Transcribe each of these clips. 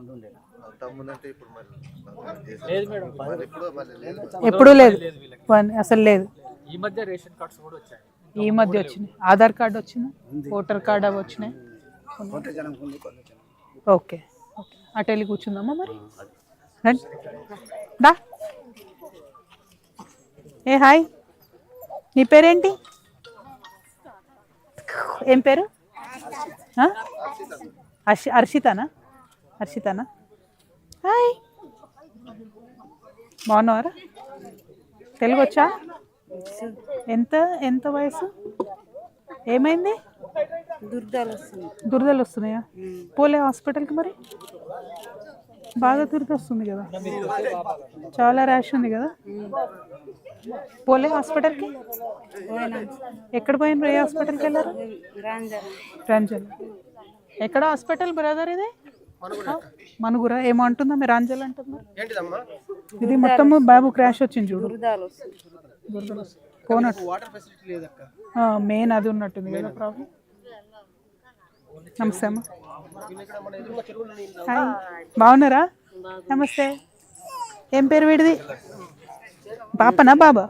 ముందు ఉండేది తమ్ముందంటే ఇప్పుడు మరి లేదు మేడం. మరి ఇప్పుడు మళ్ళీ లేదు ఎప్పుడూ లేదు. వన్- అసలు లేదు. ఈ మధ్య రేషన్ కార్డ్స్ కూడా వచ్చాయి. ఈ మధ్య వచ్చినాయి. ఆధార్ కార్డు వచ్చింది? ఓటర్ కార్డు అవి వచ్చినాయి? కొంత జనం ఉంది కొంత జనం ఓకే. ఓకే. అటు వెళ్ళి కూర్చుందామా మరి? రండి దా. ఏ హాయ్. నీ పేరేంటి? ఏం పేరు? ఆ? హర్ష హర్షితానా? హర్షితానా? హాయ్ బాగున్నావారా? తెలుగు వచ్చా ఎంత ఎంత వయసు? ఏమైంది? దుర్దాలు వస్తుంది దురదలు వస్తున్నాయా పోలే హాస్పిటల్కి మరి? బాగా దురద వస్తుంది కదా. చాలా ర్యాష్ ఉంది కదా? పోలే హాస్పిటల్కి? ఎక్కడ పోయిన ఏ హాస్పిటల్కి వెళ్ళారు? రంజల్ ఎక్కడ హాస్పిటల్ బ్రదర్ ఇది? మనుగురా ఏమో అంటుందా మీరు అంజల్ అంటున్నారు ఇది మొత్తము బాబు క్రాష్ వచ్చింది చూడు. పోనట్టు వాటర్ ఫెసిలిటీ లేదక్క. మెయిన్ అది ఉన్నట్టుంది కదా ప్రాబ్లం. నమస్తే అమ్మ. బాగున్నారా? నమస్తే. ఏం పేరు వీడిది? పాపనా బాబా?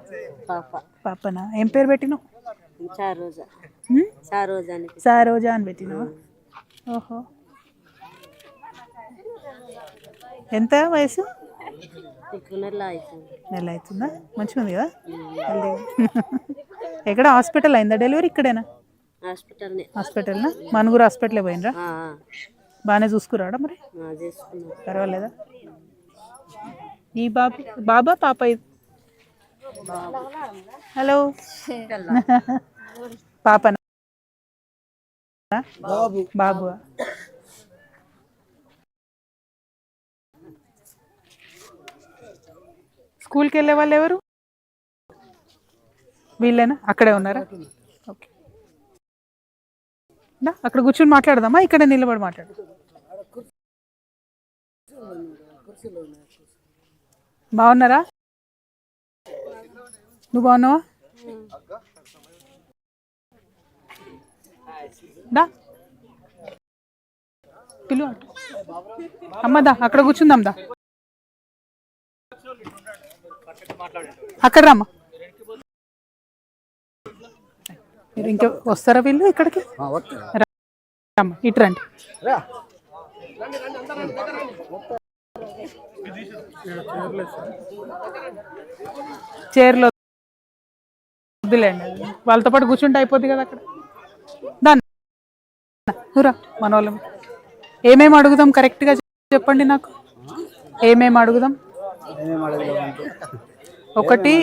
పాప. పాపనా? ఏం పేరు పెట్టినావు? సారోజా అని పెట్టినావా? ఓహో. ఎంత వయసు? నెల అవుతుంది. మంచిగా ఉంది కదా. ఎక్కడ? హాస్పిటల్ అయిందా? డెలివరీ ఇక్కడేనా? హాస్పిటల్ని. హాస్పిటల్నా? మనుగురు హాస్పిటల్ పోయినరా ఆ, బాగానే చూసుకురాడా మరి? ఆ, చేసుకున్నాం పర్వాలేదా? ఈ బాబు బాబా పాప ఇది? హలో. పాపనా? బాబు. బాబు స్కూల్కి వెళ్ళే వాళ్ళు ఎవరు వీళ్ళేనా? అక్కడే ఉన్నారా? ఓకే. దా, అక్కడ కూర్చొని మాట్లాడదామా? ఇక్కడ నిలబడి మాట్లాడు. బాగున్నారా? నువ్వు బాగున్నావా? దా. పిలు అమ్మ దా అక్కడ కూర్చుందాం దా. అక్కడ రమ్మా. మీరు ఇంకా వస్తారా వీళ్ళు ఇక్కడికి? రమ్మ ఇటు రండి. చైర్లో వద్దులేండి. వాళ్ళతో పాటు కూర్చుంటే అయిపోద్ది కదా అక్కడ. దాన్ని. రా మన వాళ్ళం ఏమేమి అడుగుదాం? కరెక్ట్గా చెప్పండి నాకు. ఏమేమి అడుగుదాం? ఒకటి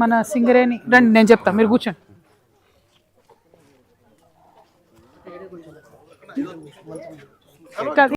మన సింగరేణి రండి నేను చెప్తా మీరు కూర్చోండి. కాదు,